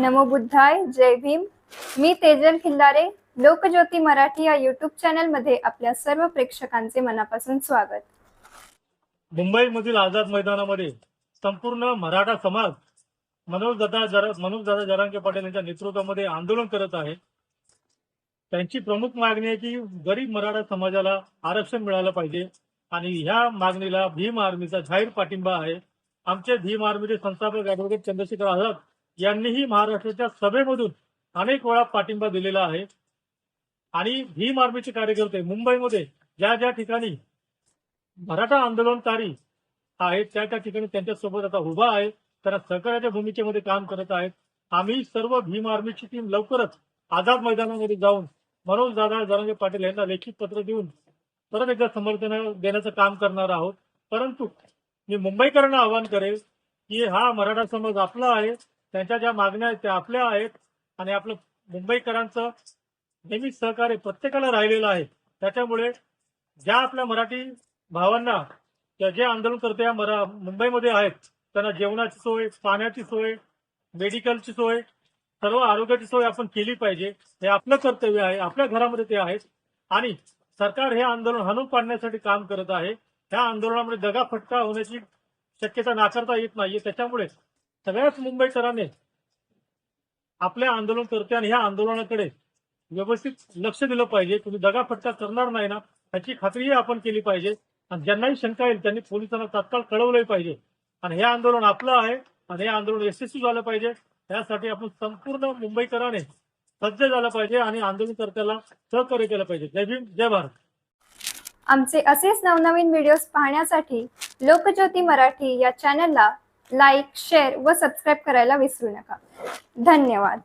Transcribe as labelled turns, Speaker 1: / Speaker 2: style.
Speaker 1: नमो बुद्धाय जय भीम. मी तेजल खिल्लारे लोकज्योती मराठी या युट्यूब चॅनलमध्ये आपल्या सर्व प्रेक्षकांचे मनापासून स्वागत.
Speaker 2: मुंबईमधील आझाद मैदानामध्ये संपूर्ण मराठा समाज मनोजदादा जरा मनोजदादा जरांगे पाटील यांच्या नेतृत्वामध्ये आंदोलन करत आहे. त्यांची प्रमुख मागणी आहे की गरीब मराठा समाजाला आरक्षण मिळालं पाहिजे आणि ह्या मागणीला भीम आर्मीचा जाहीर पाठिंबा आहे. आमचे भीम आर्मीचे संस्थापक ऍडव्होकेट चंद्रशेखर आझाद यांनीही महाराष्ट्राच्या सभेमधून अनेक वेळा पाठिंबा दिलेला आहे. आणि भीम आर्मीचे कार्यकर्ते मुंबईमध्ये ज्या ज्या ठिकाणी मराठा आंदोलनकारी आहेत त्या त्या ठिकाणी त्यांच्यासोबत आता उभा आहे. त्यांना सहकार्याच्या भूमिकेमध्ये काम करत आहेत. आम्ही सर्व भीम आर्मीची टीम लवकरच आझाद मैदानामध्ये जाऊन मनोज दादा जरांगे पाटील यांना लेखी पत्र देऊन परत एकदा समर्थन देण्याचं काम करणार आहोत. परंतु मी मुंबईकरांना आवाहन करेल की हा मराठा समाज आपला आहे. त्यांच्या ज्या मागण्या आहेत त्या आपल्या आहेत आणि आपलं मुंबईकरांचं नेहमीच सहकार्य प्रत्येकाला राहिलेलं आहे. त्याच्यामुळे ज्या आपल्या मराठी भावांना जे आंदोलनकर्ते या मरा मुंबईमध्ये आहेत त्यांना जेवणाची सोय पाण्याची सोय मेडिकलची सोय सर्व आरोग्याची सोय आपण केली पाहिजे. हे आपलं कर्तव्य आहे आपल्या घरामध्ये ते आहेत. आणि सरकार हे आंदोलन हाणून पाडण्यासाठी काम करत आहे. त्या आंदोलनामध्ये दगाफटका होण्याची शक्यता नाकारता येत नाहीये. त्याच्यामुळे सगळ्याच मुंबईकरांनी आपल्या आंदोलनकर्ते आणि ह्या आंदोलनाकडे व्यवस्थित लक्ष दिलं पाहिजे. तुम्ही दगाफटका करणार नाही ना याची खात्रीही आपण केली पाहिजे. आणि ज्यांनाही शंका येईल त्यांनी पोलिसांना तात्काळ कळवलंही पाहिजे. आणि हे आंदोलन आपलं आहे आणि हे आंदोलन यशस्वी झालं पाहिजे. त्यासाठी आपण संपूर्ण मुंबईकरांनी सज्ज झालं पाहिजे आणि आंदोलनकर्त्याला सहकार्य केलं पाहिजे. जय भीम जय भारत.
Speaker 1: आमचे असेच नवनवीन व्हिडिओज पाहण्यासाठी लोकज्योती मराठी या चॅनलला लाईक शेअर व सबस्क्राईब करायला विसरू नका. धन्यवाद.